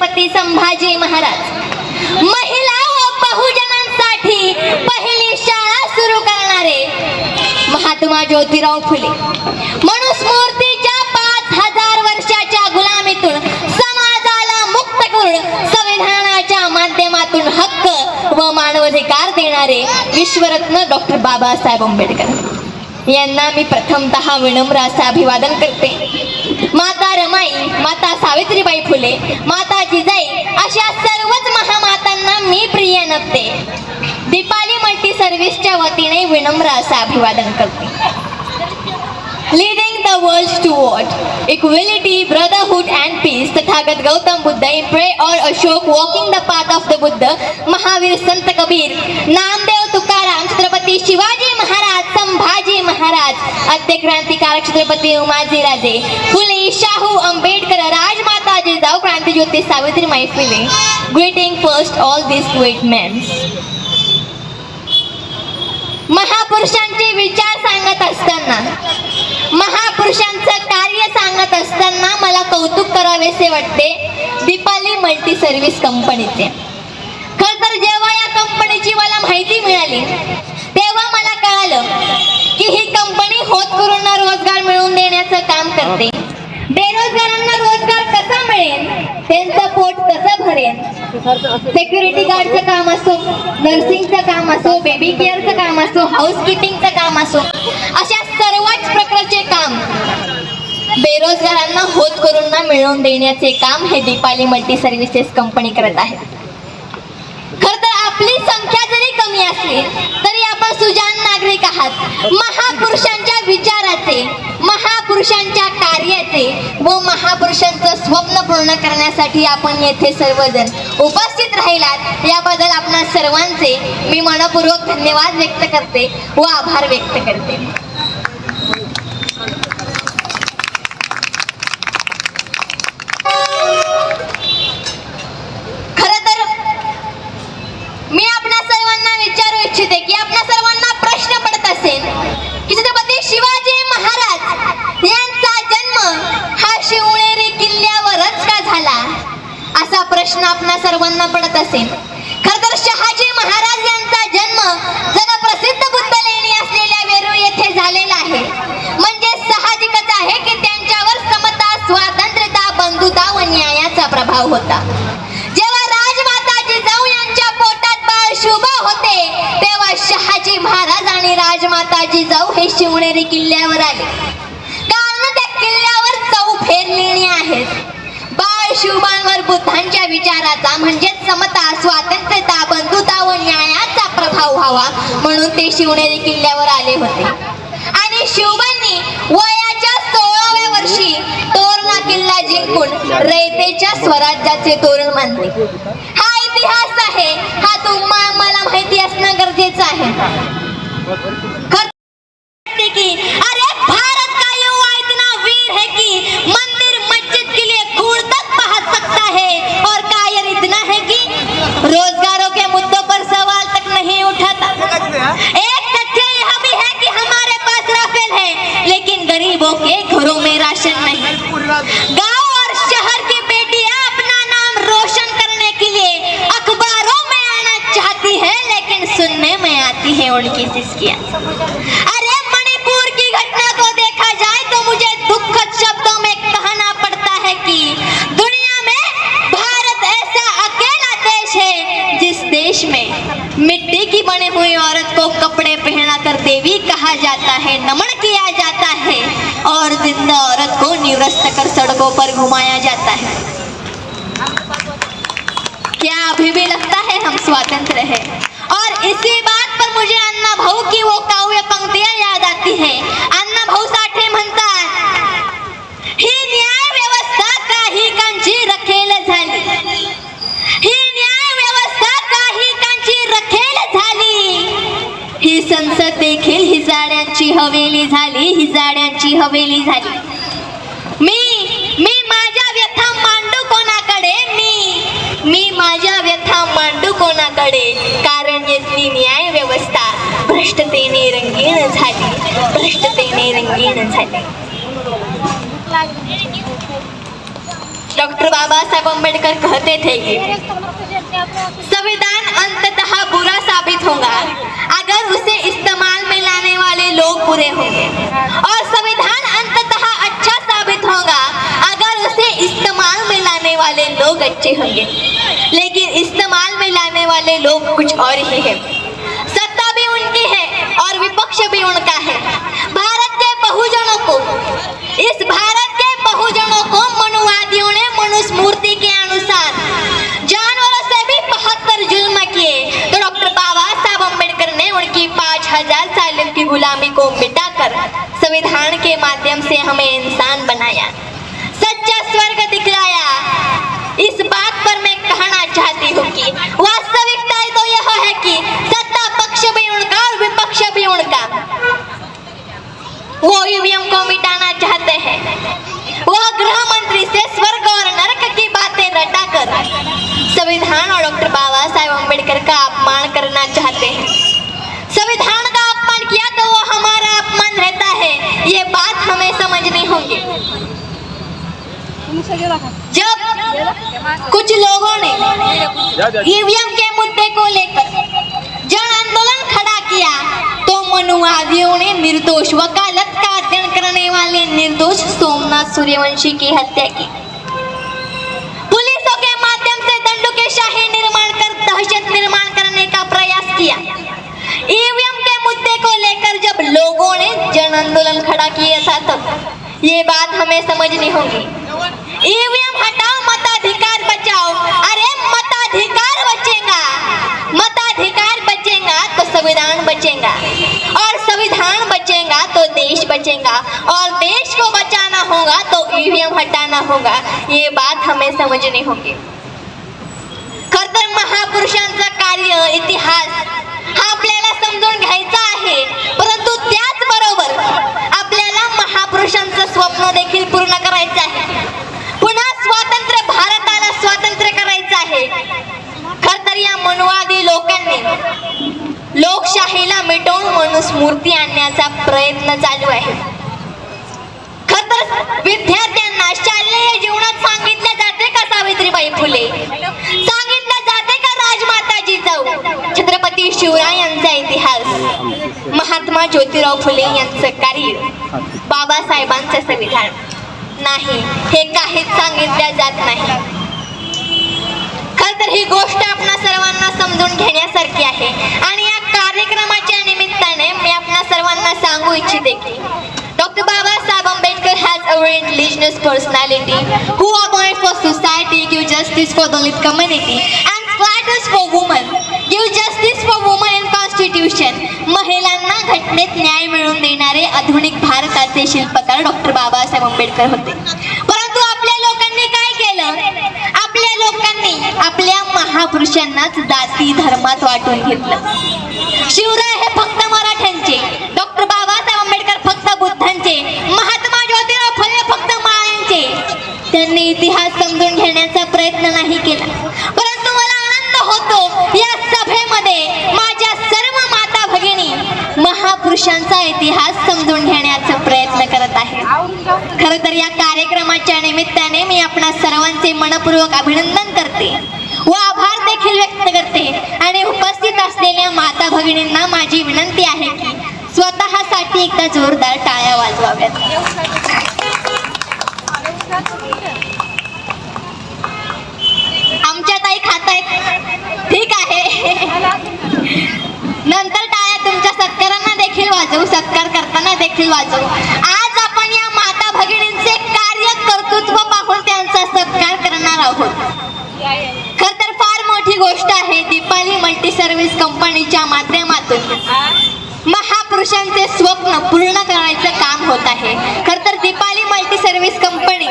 छत्रपती संभाजी महाराज. महिला व बहुजनांसाठी पहिली शाळा सुरू करणारे महात्मा ज्योतिराव फुले. मनुस्मूर्तीच्या पाच हजार वर्षाच्या गुलामीतून समाजाला मुक्त करून संविधानाच्या माध्यमातून हक्क व मानवाधिकार देणारे विश्वरत्न डॉक्टर बाबासाहेब आंबेडकर. यांना मी प्रथमतः विनम्र असे अभिवादन करते. माता माई माता सावित्रीबाई फुले माता जिजाई अशा सर्वच महामातांना मी प्रिय नपते दीपाली मल्टी सर्व्हिसच्या वतीने विनम्र असं अभिवादन करते. leading the world toward equality, brotherhood and peace, Tathagat Gautam Buddha in prayer or Ashok walking the path of the Buddha, Mahavir Sant Kabir, Namdev Tukaram, Chhatrapati Shivaji Maharaj, Sambhaji Maharaj, Adya Krantikara Chhatrapati Umaji Raje, Phule, Shahu, Ambedkar, Rajmata Jizao, Kranti Jyoti Savitri feeling Greeting first all these great men. महापुरुषांचे विचार सांगत असताना महापुरुषांचं कार्य सांगत असताना मला कौतुक करावेसे वाटते. दीपाली मल्टी सर्व्हिस कंपनीचे. खर तर जेव्हा या कंपनीची मला माहिती मिळाली तेव्हा मला कळालं की ही कंपनी होतकरूंना रोजगार मिळवून देण्याचं काम करते. बेरोजगारांना रोजगार कसा मिळेल? त्यांचं पोट कसं भरेल? सिक्युरिटी गार्डचं काम असो नर्सिंगचं काम असो बेबी केअरचं काम असो हाऊस किपिंगचं काम असो अशा सर्वच प्रकारचे काम बेरोजगारांना होत करूंना मिळवून देण्याचे काम हे दीपाली मल्टी सर्व्हिसेस कंपनी करत आहे. खर तर आपली संख्या कमी तरी आपण सुजान नागरिक आहात. महापुरुषांच्या विचाराचे महापुरुषांच्या कार्याचे व महापुरुषांचं स्वप्न पूर्ण करण्यासाठी आपण येथे सर्वजण उपस्थित राहिलात. याबद्दल आपणा सर्वांचे मी मनपूर्वक धन्यवाद व्यक्त करते व आभार व्यक्त करते खरं तर मी आपणा सर्वांना विचारू इच्छिते की आपणा सर्वांना प्रश्न पडत असेल की छत्रपती शिवाजी महाराज यांचा जन्म हा शिवनेरी किल्ल्यावरच का झाला असा प्रश्न आपणा सर्वांना पडत असेल. खर तर शहाजी महाराज यांचा जन्म जगप्रसिद्ध बुद्ध लेणी असलेल्या वेरूळ येथे झालेला आहे. म्हणजे साहजिकच आहे की त्यांच्यावर समता स्वातंत्र्यता बंधुता व न्यायाचा प्रभाव होता. जेव्हा राजमाता जिजाऊ यांच्या पोटात बाळ शुभ होते तेव्हा शहाजी महाराज आणि राजमाता जिजाऊ हे शिवनेरी किल्ल्यावर आले. कारण त्या किल्ल्यावर चौफेर लेणी आहेत. शिवबांवर बुद्धांच्या विचाराचा म्हणजेच समता स्वातंत्र्यता बंधुता व न्यायाचा प्रभाव व्हावा म्हणून ते शिवनेरी किल्ल्यावर आले होते. आणि शिवबांनी वयाच्या सोळाव्या वर्षी तोरणा किल्ला जिंकून रयतेच्या स्वराज्याचे तोरण बांधले. हा इतिहास आहे हा तुम्हा मला माहिती असणं गरजेचं आहे. की अरे भारत का युवा इतना वीर है कि मंदिर रोजगारों के मुद्दों पर सवाल तक नहीं उठाता। एक तथ्य यह भी है कि हमारे पास राफेल है, लेकिन गरीबों के घरों में राशन नहीं। गाँव और शहर की बेटियाँ अपना नाम रोशन करने के लिए अखबारों में आना चाहती है, लेकिन सुनने में आती है उनकी सिस्कियाँ अरे नमन किया जाता है और जिंदा औरत को निवृत्त कर सड़कों पर घुमाया जाता है। क्या अभी भी लगता है हम स्वतंत्र हैं? और इसी बात पर मुझे अन्ना भाऊ की वो काव्य पंक्तियां याद आती है। अन्ना भाऊ साठे म्हणतात ही न्याय व्यवस्था काही कांची रखेल झाली. ही न्याय व्यवस्था काही कांची रखेल झाली. ही संसद देखील हिजाड्यांची हवेली झाली हिजाड्यांची हवेली झाली. मी मी माझ्या व्यथा मांडू कोणाकडे? मी मी माझ्या व्यथा मांडू कोणाकडे? कारण येथली न्याय व्यवस्था भ्रष्टतेने रंगीण झाली. भ्रष्टतेने रंगीण झाली. डॉक्टर बाबासाहेब आंबेडकर कहते थे संविधान अंततः बुरा साबित होगा। अगर उसे इस्तेमाल में लाने वाले लोग बुरे होंगे। और संविधान अंततः अच्छा साबित होगा अगर उसे इस्तेमाल में लाने वाले लोग अच्छे होंगे। लेकिन इस्तेमाल में लाने वाले लोग कुछ और ही है सत्ता भी उनकी है और विपक्ष भी उनका है भारत के बहुजनों को इस भारत के बहुजनों को मनुवादियों ने मनुस्मृति के अनुसार जानवरों से भी बहत्तर जुल्म किए तो डॉक्टर बाबा साहब अंबेडकर ने उनकी पाँच हज़ार साल की गुलामी को मिटाकर संविधान के माध्यम से हमें इंसान बनाया। सच्चा स्वर्ग दिखलाया। इस बात पर मैं कहना चाहती हूँ कि वास्तविकता तो यह है कि सत्ता पक्ष भी उनका और विपक्ष भी उनका। वो ईवीएम को मिटाना चाहते हैं। वह गृह मंत्री से स्वर्ग और नरक की बातें रटाकर संविधान और डॉक्टर बाबा साहेब अंबेडकर का अपमान करना चाहते हैं संविधान का अपमान किया तो वो हमारा अपमान रहता है ये बात हमें समझनी होगी जब कुछ लोगों ने ईवीएम के मुद्दे को लेकर जन आंदोलन खड़ा किया तो मनुवादियों ने निर्दोष वकालत का अध्ययन करने वाले निर्दोष सोमनाथ सूर्यवंशी की हत्या की। पुलिसों के माध्यम से दंडों के शाही निर्माण कर दहशत निर्माण करने का प्रयास किया। ईवीएम के मुद्दे को लेकर जब लोगों ने जन आंदोलन खड़ा किया था, तब ये बात हमें समझनी होगी। ईवीएम हटाओ मताधिकार बचाओ। अरे मताधिकार बचेगा। मताधिकार बचेगा तो संविधान बचेगा। और संविधान बचेगा तो देश बचेगा। और देश को बचाना होगा तो ईवीएम हटाना होगा। ये बात हमें समझनी होगी। खर तर महापुरुषांचं कार्य इतिहास हा आपल्याला समजून घ्यायचा आहे. परंतु त्याचबरोबर आपल्याला महापुरुषांचं स्वप्न देखील पूर्ण करायचं आहे पुन्हा स्वातंत्र्य भारताला स्वातंत्र्य करायचं आहे खर तर या मनुवादी लोकांनी लोकशाहीला मिटवून मनुस्मृती आणण्याचा प्रयत्न चालू आहे. खर विद्यार्थ्यांना शालेय जीवनात सांगितले जाते का सावित्रीबाई फुले? सांगितले जाते का राजमाताजी जाऊ? छत्रपती शिवराय यांचा इतिहास. महात्मा ज्योतिराव फुले यांचं कार्य बाबासाहेबांचं संविधान. नाही हे काहीच सांगितलं जात नाही. खरं तर ही गोष्ट आपणा सर्वांना समजून घेण्यासारखी आहे आणि या कार्यक्रमाच्या निमित्ताने मी आपणा सर्वांना सांगू इच्छिते की doctor Babasaheb Ambedkar has a religious personality who abide for society give justice for Dalit community and squatters for women give justice for women in constitution महिलांना घटनेत न्याय मिळवून देणारे आधुनिक भारताचे शिल्पकार डॉक्टर बाबासाहेब आंबेडकर होते परंतु आपल्या लोकांनी काय केलं आपल्या लोकांनी आपल्या महापुरुषांनाच जाती धर्मात वाटून घेतलं. शिवराय हे फक्त मराठ्यांचे डॉक्टर बाबासाहेब आंबेडकर फक्त बुद्धांचे महात्मा ज्योतिराव फुले फक्त माळ्यांचे. त्यांनी इतिहास समजून घेण्याचा प्रयत्न नाही केला. परंतु मला आनंद होतो या सभेमध्ये माझ्या सर्व माता भगिनी महापुरुषांचा इतिहास समजून घेण्याचा प्रयत्न करत आहे खरं तर या कार्यक्रमाच्या निमित्ताने मी आपणा सर्वांचे मनपूर्वक अभिनंदन करते. व आभार देखील व्यक्त करते. आणि उपस्थित असलेल्या माता भगिनींना माझी विनंती आहे की स्वतःसाठी एकदा जोरदार टाळ्या वाजवाव्यात. आमच्या ताई खात आहेत ठीक आहे. नंतर टाळ्या तुमच्या सत्कारांना देखील वाजवू सत्कार करताना देखील वाजवू. आज आपण या माता भगिनींचे कार्य कर्तृत्व पाहून त्यांचा सत्कार करणार आहोत खर तर फार मोठी गोष्ट रुपाली मल्टी सर्व्हिस कंपनीच्या माध्यमातून महापुरुषांचे स्वप्न पूर्ण करायचं काम होत आहे. खर तर दीपाली मल्टी सर्व्हिस कंपनी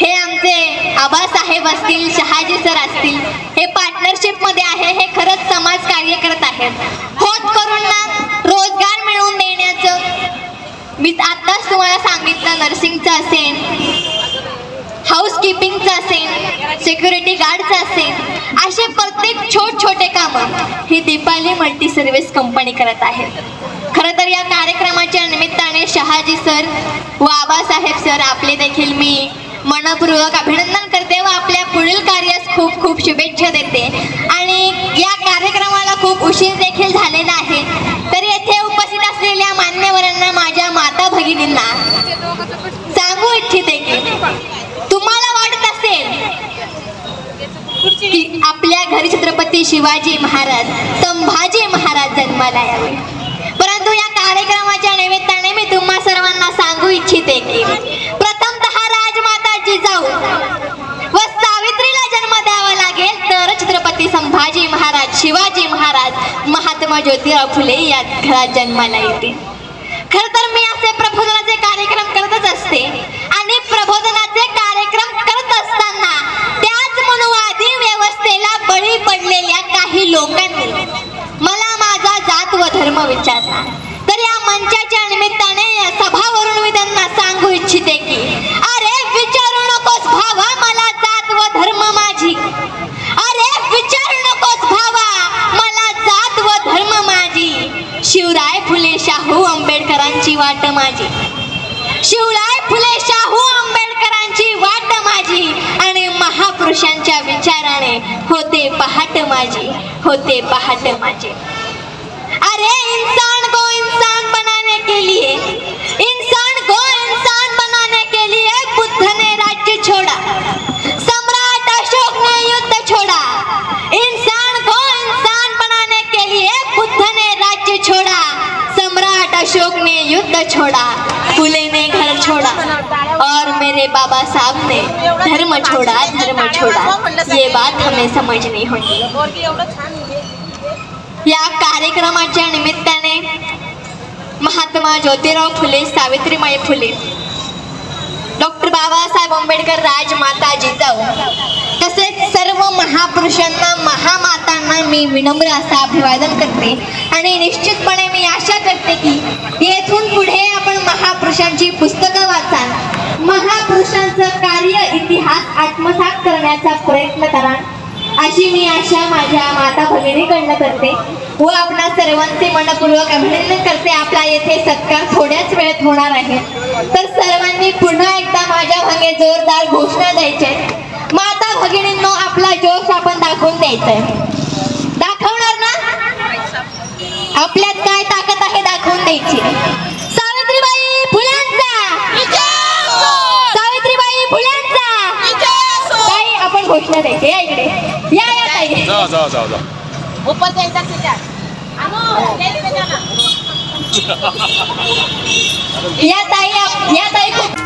हे आमचे आबासाहेब असतील शहाजी सर असतील हे पार्टनरशिपमध्ये आहे हे खरंच समाज कार्य करत आहेत. होत करूंना रोजगार मिळवून देण्याचं मी आत्ताच तुम्हाला सांगितलं नर्सिंगचं असेल हाऊसकीपिंगचं असेल सिक्युरिटी गार्डचं असेल असे प्रत्येक छोट छोटे कामं ही दीपाली मल्टी सर्व्हिस कंपनी करत आहे खरं तर या कार्यक्रमाच्या निमित्ताने शहाजी सर व आबासाहेब सर आपले देखील मी मनपूर्वक अभिनंदन करते व आपल्या पुढील कार्यास खूप खूप शुभेच्छा देते. आणि या कार्यक्रमाला खूप उशीर देखील झालेला आहे. तर येथे उपस्थित असलेल्या मान्यवरांना माझ्या माता भगिनींना सांगू इच्छिते की तुम्हाला वाटत असेल की आपल्या घरी छत्रपती शिवाजी महाराज संभाजी महाराज जन्माला यावे. परंतु या कार्यक्रमाच्या निमित्ताने मी तुम्हा सर्वांना सांगू इच्छिते की प्रथमतः राजमाता जिजाऊ व सावित्रीला जन्म द्यावा लागेल तर छत्रपती संभाजी महाराज शिवाजी महाराज महात्मा ज्योतिराव फुले या घरात जन्माला येतील. खर तर मी असे प्रबोधनाचे कार्यक्रम करतच असते. प्रबोधनाचे कार्यक्रम करत असताना त्याच मनुवादी व्यवस्थेला बळी पडलेल्या काही लोकांनी मला माझा जात व धर्म विचारला तर या मंचाच्या निमित्ताने या सभावरून मी त्यांना सांगू इच्छिते की अरे विचारू नकोस भावा मला जात व धर्म माझी अरे विचारू नकोस भावा मला जात व धर्म माझी शिवराय फुले शाहू आंबेडकरांची वाट माझी शिवराय फुले शाहू आंबेडकरांची वाट माझी आणि महापुरुषांच्या विचाराने होते पहाट माझे होते पहाट माझे. अरे इंसान को इंसान बनाने के लिए इंसान को इंसान बनाने के लिए बुद्ध ने राज्य छोड़ा सम्राट अशोक ने युद्ध छोड़ा. इंसान को इंसान बनाने के लिए बुद्ध ने राज्य छोड़ा. सम्राट अशोक ने युद्ध छोड़ा फुले ने घर छोड़ा और मेरे बाबा साहब ने धर्म छोड़ा धर्म छोड़ा। ये बात हमें समझनी होगी। या कार्यक्रमाच्या निमित्ताने महात्मा ज्योतिराव फुले सावित्रीमाई फुले डॉक्टर बाबासाहेब आंबेडकर राजमाता जिजाऊ तसे सर्व महापुरुषांना महामातांना मी विनम्र असं अभिवादन करते. आणि निश्चितपणे मी आशा करते की येथून पुढे आपण महापुरुषांची पुस्तकं वाचाल. महापुरुषांचं कार्य इतिहास आत्मसात करण्याचा प्रयत्न कराल अशी मी आशा माझ्या माता भगिनीकडनं करते. व आपणा सर्वांचे मनपूर्वक अभिनंदन करते. आपला येथे सत्कार थोड्याच वेळेत होणार आहे. तर सर्वांनी पुन्हा एकदा माझ्या मागे जोरदार घोषणा द्यायच्या आहेत. माता भगिनींनो आपला जोश आपण दाखवून द्यायचा आहे दाखवणार ना? आपल्यात काय ताकद आहे दाखवून द्यायची. सावित्रीबाई फुल्यांचा! सावित्रीबाई फुल्यांचा! ताई आपण घोषणा द्यायची. या इकडे. या या ताई. जा जा जा जा. ऊपर जायचं त्याच्यात आणू, त्याच्यात. या ताई या ताई खूप